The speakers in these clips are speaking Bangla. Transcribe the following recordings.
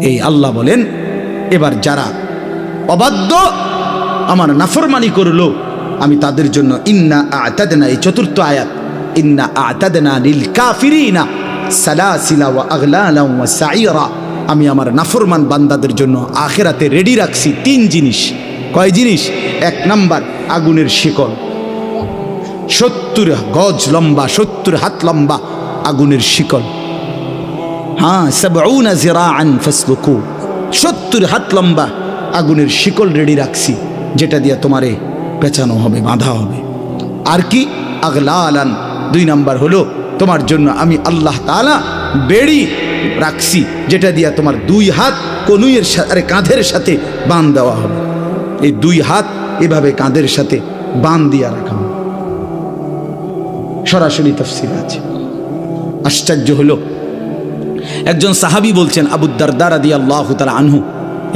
এই আল্লাহ বলেন, এবার যারা অবাধ্য আমার নাফরমানি করল, আমি তাদের জন্য ইন্না আতাদনা, এই চতুর্থ আয়াত, ইন্না আতাদনা লিল কাফিরিনা আমি আমার নাফরমান বান্দাদের জন্য আখেরাতে রেডি রাখছি তিন জিনিস। কয় জিনিস? এক নাম্বার, আগুনের শিকল। সত্তর গজ লম্বা, সত্তর হাত লম্বা আগুনের শিকল। হ্যাঁ সাবউনা জিরাআন ফাসলুকু। সত্তর হাত লম্বা আগুনের শিকল রেডি রাখছি, যেটা দিয়ে তোমারে পেঁচানো হবে, বাঁধা হবে। আর কি? আগলা আলান দুই নাম্বার হলো, তোমার জন্য আমি আল্লাহ তাআলা বেড়ি রাখছি, যেটা দিয়া তোমার দুই হাত কনুইয়ের সাথে কাঁধের সাথে বান দেওয়া হবে। এই দুই হাত এভাবে কাঁধের সাথে বান দিয়া রাখা সরাসরি তফসিল আছে। আশ্চর্য হলো একজন সাহাবি বলছেন আবুদ্দারদার আদি আল্লাহ তালা আনহু।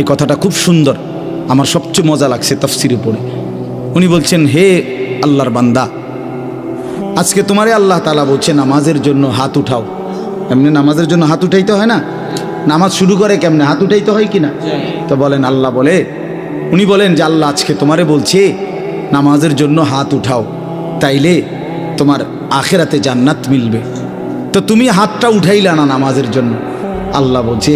এই কথাটা খুব সুন্দর। আমার সবচেয়ে মজা লাগছে তফসির উপরে উনি বলছেন, হে আল্লাহর বান্দা, আজকে তোমারে আল্লাহ তালা বলছে নামাজের জন্য হাত উঠাও। এমনি নামাজের জন্য হাত উঠাইতে হয় না? নামাজ শুরু করে কেমনে? হাত উঠাইতে হয় কি না তো বলেন, আল্লাহ বলে, উনি বলেন যে, আল্লাহ আজকে তোমারে বলছে নামাজের জন্য হাত উঠাও, তাইলে তোমার আখেরাতে জান্নাত মিলবে। তো তুমি হাতটা উঠাইলা না নামাজের জন্য? আল্লাহ বলছে,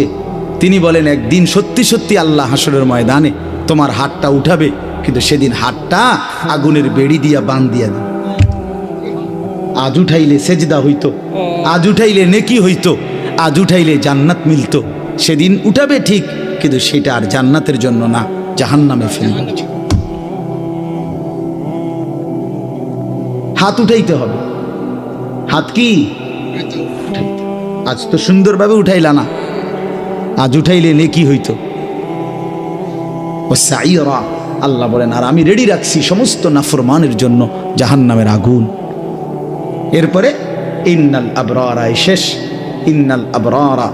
তিনি বলেন, একদিন সত্যি সত্যি আল্লাহ হাসরের ময়দানে তোমার হাতটা উঠাবে, কিন্তু সেদিন হাতটা আগুনের বেড়ি দিয়া বান দিয়া দিবে। আজ উঠাইলে সেজদা হইতো, আজ উঠাইলে নেকি হইতো, আজ উঠাইলে জান্নাত মিলতো। সেদিন উঠাবে ঠিক, কিন্তু সেটা আর জান্নাতের জন্য না, জাহান্নামে ফেলবে হাত উঠাইতে হবে। হাত কি? আজ তো সুন্দরভাবে উঠাইলা না। আজ উঠাইলে নেকি হইতো? ও সাইরা আল্লাহ বলেন, আর আমি রেডি রাখছি সমস্ত নাফরমানের জন্য জাহান্নামের আগুন। এরপরে, ইন্নাল আবরারা এই শেষ। ইন্নাল আবরারা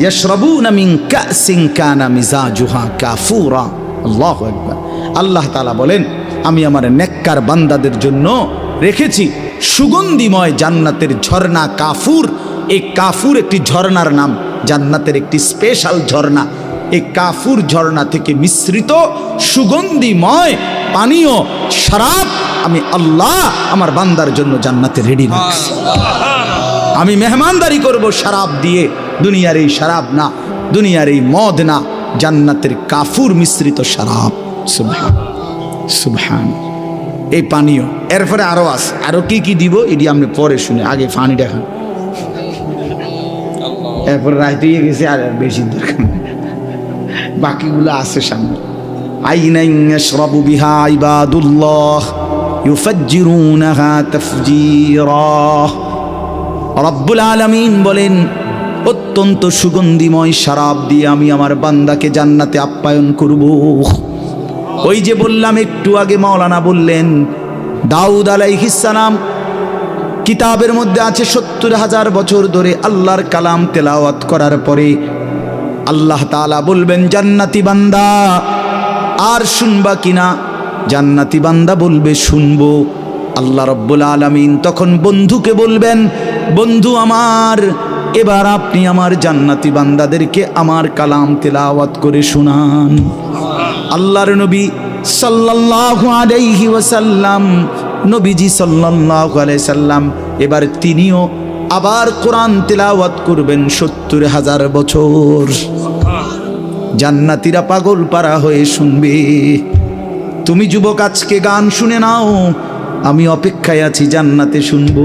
ইয়াশরাবুনা মিন কাসিন কানা মিজাজুহা কাফুরা। আল্লাহু আকবার। আল্লাহ তাআলা বলেন, আমি আমার নেককার বান্দাদের জন্য রেখেছি সুগন্ধিময় জান্নাতের ঝর্ণা কাফুর এই কাফুর একটি ঝর্ণার নাম জান্নাতের একটি স্পেশাল ঝর্ণা। এই কাফুর ঝর্ণা থেকে মিশ্রিত সুগন্ধিময় পানীয় শরাব আমি আল্লাহ আমার বান্দার জন্য জান্নাতে রেডি রাখছি আমি মেহমানদারি করব শরাব দিয়ে দুনিয়ার এই শরাব না দুনিয়ার এই মদ না জান্নাতের কাফুর মিশ্রিত শরাব। সুবহান সুবহান। এই পানীয় এরপরে আরও আছে। আরও কি কি দিব এটি আপনি পরে শুনে আগে পানি দেখান। এরপরে রাইতে গেছে, আর বেশি দরকার বাকিগুলো আছে সামনে। আইনাইন ইয়াশরাবু বিহা ইবাদুল্লাহ, ইউফাজ্জিরুনাহা তাফজীরা। রব্বুল আলামিন বলেন, অত্যন্ত সুগন্ধিময় শরাব দিয়ে আমি আমার বান্দাকে জান্নাতে আপ্যায়ন করব। ওই যে বললাম, একটু আগে মাওলানা বললেন, দাউদ আলাইহিসসালাম কিতাবের মধ্যে আছে সত্তর হাজার বছর ধরে আল্লাহর কালাম তেলাওয়াত করার পরে আল্লাহ তাআলা বলবেন, জান্নাতি বান্দা, আর শুনবা কিনা জান্নাতি বান্দা বলবে, শুনব। আল্লাহ রব্বুল আলামিন তখন বন্ধুকে বলবেন, বন্ধু আমার, এবার আপনি আমার জান্নাতি বান্দাদেরকে আমার কালাম তেলাওয়াত করে শুনান। আল্লাহর নবী সাল্লাল্লাহু আলাইহি ওয়াসাল্লাম নবীজি সাল্লাম, এবার তিনিও আবার কোরআন তেলাওয়াত করবেন সত্তর হাজার বছর। জান্নাতিরা পাগল পারা হয়ে শুনবে। তুমি যুবক, আজকে গান শুনে নাও, আমি অপেক্ষায় আছি জান্নাতে শুনব।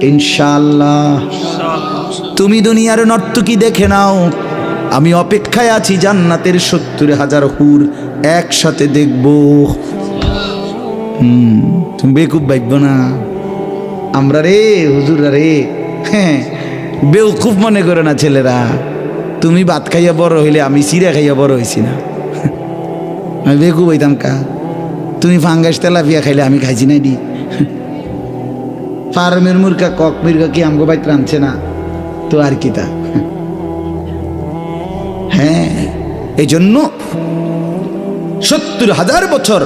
ইনশাল্লাহ তুমি দুনিয়ার নর্তকী দেখে নাও, আমি অপেক্ষায় আছি জান্নাতের সত্তর হাজার হুর একসাথে দেখব। হুম, তুমি বেকুব বাইব না। আমরা রে হুজুরা রে। হ্যাঁ বেউকুব মনে করে না ছেলেরা। তুমি ভাত খাইয়া বড় হইলে আমি চিরা খাইয়া বড় হয়েছি না। আমি বেকুব হইতাম কা। তুমি ফাঙ্গাস তেলাপিয়া খাইলে আমি খাইছি না দি ফার্মের মুরগা, কক মুরগা কি আমগো বাইত রাঁধছে না? তো আর কি তা? হ্যাঁ এই জন্য সত্তর হাজার বছর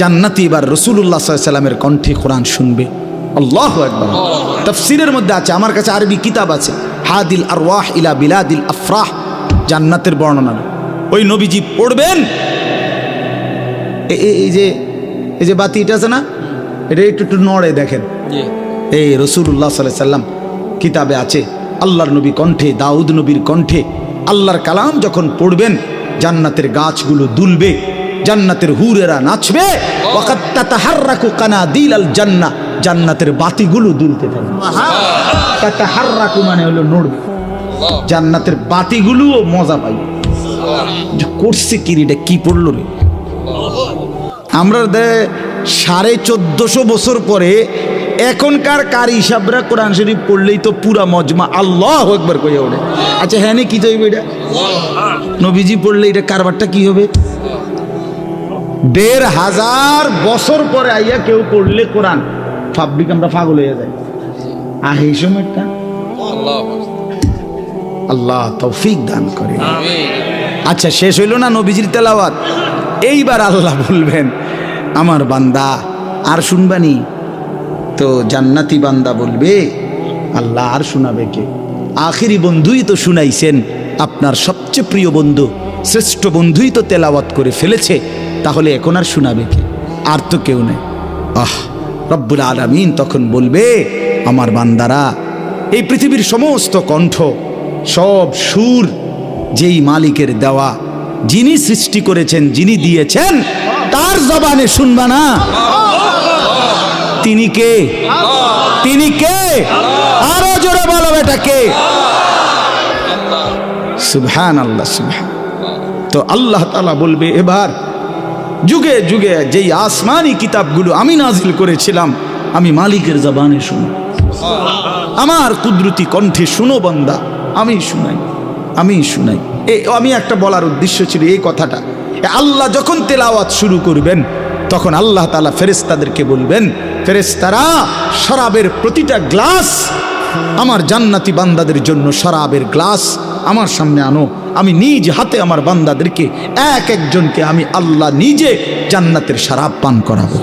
জান্নাতি এবার রসুল্লাহ সাল্লামের কণ্ঠে কোরআন শুনবে। আল্লাহ একবার তফসিরের মধ্যে আছে আমার কাছে আরবি কিতাব আছে। হাদিল আর ওয়াহ ইলা বিলাদিল আফরাহ জান্নাতের বর্ণনা। ওই নবীজি পড়বেন। এই যে এই যে বাতি এটা আছে না? এটা একটু একটু নড়ে দেখেন। এই রসুল্লাহ সাল্লাহ সাল্লাম কিতাবে আছে আল্লাহর নবী কণ্ঠে দাউদ নবীর কণ্ঠে আল্লাহর কালাম যখন পড়বেন জান্নাতের গাছগুলো দুলবে। জান্নাতের হুরেরা নাচবে। কানাদিল আল জান্নাহ। জান্নাতের বাতিগুলো দুলতে থাকবে তাতাহাররাকু মানে হলো নড়বে। জান্নাতের বাতিগুলোও মজা পাই যে করছে কি এটা কি পড়ল রে? আমরা দে সাড়ে চোদ্দশো বছর পরে এখনকার কারি হিসাবরা কোরআন শরীফ পড়লেই তো পুরা মজমা আল্লাহ একবার কইয়া ওঠে। আচ্ছা হ্যাঁ কি চাইবে এটা? নবীজি পড়লে এটা কারবারটা কি হবে? দেড় হাজার বছর পরে আইয়া কেউ পড়লে কোরআন ফাব্রিক আমরা পাগল হয়ে যাই। আহ এই সময়টা? আল্লাহ। তৌফিক দান করে। আচ্ছা শেষ হইল না নবীজির তেলাওয়াত? এইবার আল্লাহ বলবেন আমার বান্দা আর শুনবানি তো জান্নাতি বান্দা বলবে আল্লাহ আর শোনাবে কে? আখিরি বন্ধুই তো শুনাইছেন আপনার সবচেয়ে প্রিয় বন্ধু শ্রেষ্ঠ বন্ধুই তো তেলাওয়াত করে ফেলেছে। তাহলে এখন আর শোনাবে কে? আর তো কেউ নেই। আহ, রব্বুল আলামিন তখন বলবে, আমার বান্দারা, এই পৃথিবীর সমস্ত কণ্ঠ, সব সুর যেই মালিকের দেওয়া, যিনি সৃষ্টি করেছেন, যিনি দিয়েছেন, তার জবানে শুনবা না? তিনি কে? তিনি কে? আরও জোরে বলো এটা কে সুবহান। আল্লাহ সুবহান তো আল্লাহ তালা বলবে, এবার যুগে যুগে যেই আসমানি কিতাবগুলো আমি নাজিল করেছিলাম, আমি মালিকের জবানে শুনো। আমার কুদরতি কণ্ঠে শুনো বন্দা, আমি শুনাই আমি শুনাই। এ, আমি একটা বলার উদ্দেশ্য ছিল এই কথাটা। আল্লাহ যখন তেলাওয়াত শুরু করবেন, তখন আল্লাহ তালা ফেরেস্তাদেরকে বলবেন ফেরেস্তারা শরাবের প্রতিটা গ্লাস আমার জান্নাতি বান্দাদের জন্য শরাবের গ্লাস আমার সামনে আনো। আমি নিজ হাতে আমার বান্দাদেরকে এক একজনকে আমি আল্লাহ নিজে জান্নাতের শরাব পান করাবো।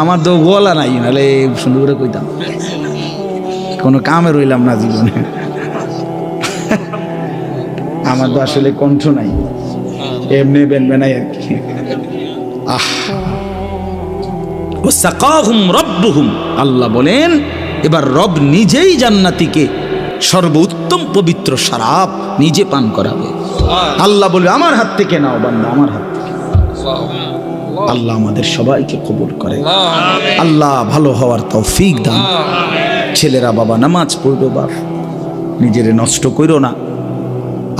আমার তো গলা নাই নাহলে সুন্দর করে কইতাম। কোনো কামে রইলাম না জীবনে। আমার তো আসলে কণ্ঠ নাই। এমনি বেনবে নাই আর কি। আহ। ওয়াসাকাহুম রব্বুহুম। আল্লাহ বলেন, এবার রব নিজেই জান্নাতীকে সর্বোত্তম পবিত্র শরাব নিজে পান করাবে। আল্লাহ বলবে, আমার হাত থেকে নাও বান্দা, আমার হাত থেকে আল্লাহ আমাদের সবাইকে কবুল করে। আল্লাহ ভালো হওয়ার তৌফিক দান। ছেলেরা বাবা, নামাজ পড়বে বাপ নিজেরে নষ্ট করো না।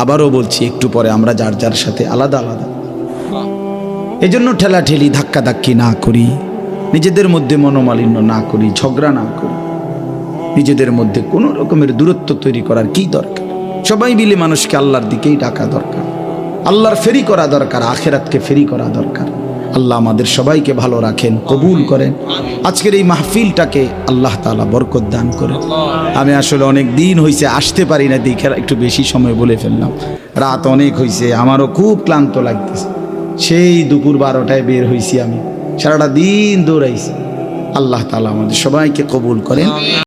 আবারও বলছি, একটু পরে আমরা যার যার সাথে আলাদা আলাদা। এই এজন্য ঠেলাঠেলি ধাক্কা ধাক্কি না করি, নিজেদের মধ্যে মনোমালিন্য না করি, ঝগড়া না করি। নিজেদের মধ্যে কোনো রকমের দূরত্ব তৈরি করার কি দরকার? সবাই মিলে মানুষকে আল্লাহর দিকেই ডাকা দরকার। আল্লাহর ফেরি করা দরকার, আখেরাতকে ফেরি করা দরকার। আল্লাহ আমাদের সবাইকে ভালো রাখেন, কবুল করেন। আজকের এই মাহফিলটাকে আল্লাহ তাআলা বরকত দান করেন। আমি আসলে অনেক দিন হয়েছে আসতে পারি না, দেখে একটু বেশি সময় বলে ফেললাম। রাত অনেক হয়েছে আমারও খুব ক্লান্ত লাগতেছে। সেই দুপুর বারোটায় বের হয়েছি আমি। সারাটা দিন দৌড়াইছি। আল্লাহ তাআলা আমাদের সবাইকে কবুল করেন।